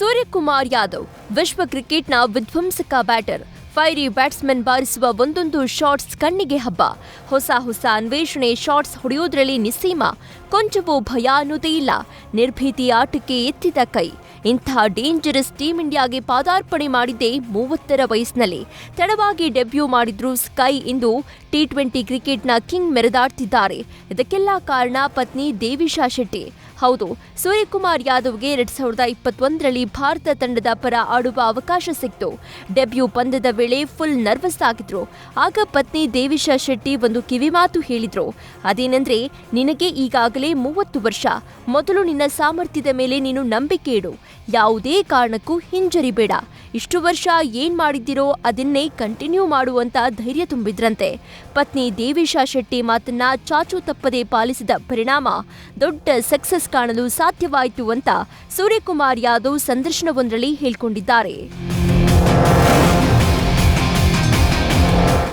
ಸೂರ್ಯಕುಮಾರ್ ಯಾದವ್ ವಿಶ್ವ ಕ್ರಿಕೆಟ್ನ ವಿಧ್ವಂಸಕ ಬ್ಯಾಟರ್. ಫೈರಿ ಬ್ಯಾಟ್ಸ್ಮನ್ ಬಾರಿಸುವ ಒಂದೊಂದು ಶಾಟ್ಸ್ ಕಣ್ಣಿಗೆ ಹಬ್ಬ. ಹೊಸ ಹೊಸ ಅನ್ವೇಷಣೆ ಶಾಟ್ಸ್ ಹೊಡೆಯೋದ್ರಲ್ಲಿ ನಿಸ್ಸೀಮ, ಕೊಂಚವೂ ಭಯ ಅನ್ನೋದೇ ಇಲ್ಲ. ನಿರ್ಭೀತಿ ಆಟಕ್ಕೆ ಎತ್ತಿದ ಕೈ. ಇಂಥ ಡೇಂಜರಸ್ ಟೀಮ್ ಇಂಡಿಯಾಗೆ ಪಾದಾರ್ಪಣೆ ಮಾಡಿದ್ದೆ ಮೂವತ್ತರ ವಯಸ್ಸಿನಲ್ಲಿ. ತಡವಾಗಿ ಡೆಬ್ಯೂ ಮಾಡಿದ್ರು ಸ್ಕೈ ಇಂದು ಟಿ ಟ್ವೆಂಟಿ ಕ್ರಿಕೆಟ್ನ ಕಿಂಗ್ ಮೆರೆದಾಡ್ತಿದ್ದಾರೆ. ಇದಕ್ಕೆಲ್ಲ ಕಾರಣ ಪತ್ನಿ ದೇವಿಶಾ ಶೆಟ್ಟಿ. ಹೌದು, ಸೂರ್ಯಕುಮಾರ್ ಯಾದವ್ಗೆ ಎರಡ್ ಸಾವಿರದ ಇಪ್ಪತ್ತೊಂದರಲ್ಲಿ ಭಾರತ ತಂಡದ ಪರ ಆಡುವ ಅವಕಾಶ ಸಿಕ್ತು. ಡೆಬ್ಯೂ ಪಂದ್ಯದ ವೇಳೆ ಫುಲ್ ನರ್ವಸ್ ಆಗಿದ್ರು. ಆಗ ಪತ್ನಿ ದೇವಿಶಾ ಶೆಟ್ಟಿ ಒಂದು ಕಿವಿ ಮಾತು ಹೇಳಿದ್ರು. ಅದೇನೆಂದ್ರೆ, ನಿನಗೆ ಈಗಾಗಲೇ ಮೂವತ್ತು ವರ್ಷ. ಮೊದಲು ನಿನ್ನ ಸಾಮರ್ಥ್ಯದ ಮೇಲೆ ನೀನು ನಂಬಿಕೆ ಇಡು. ಯಾವುದೇ ಕಾರಣಕ್ಕೂ ಹಿಂಜರಿಬೇಡ ಇಷ್ಟು ವರ್ಷ ಏನ್ ಮಾಡಿದ್ದೀರೋ ಅದನ್ನೇ ಕಂಟಿನ್ಯೂ ಮಾಡುವಂತ ಧೈರ್ಯ ತುಂಬಿದ್ರಂತೆ. ಪತ್ನಿ ದೇವಿಶಾ ಶೆಟ್ಟಿ ಮಾತನ್ನ ಚಾಚು ತಪ್ಪದೆ ಪಾಲಿಸಿದ ಪರಿಣಾಮ ದೊಡ್ಡ ಸಕ್ಸಸ್ ಕಾಣಲು ಸಾಧ್ಯವಾಯಿತು ಅಂತ ಸೂರ್ಯಕುಮಾರ್ ಯಾದವ್ ಸಂದರ್ಶನವೊಂದರಲ್ಲಿ ಹೇಳ್ಕೊಂಡಿದ್ದಾರೆ.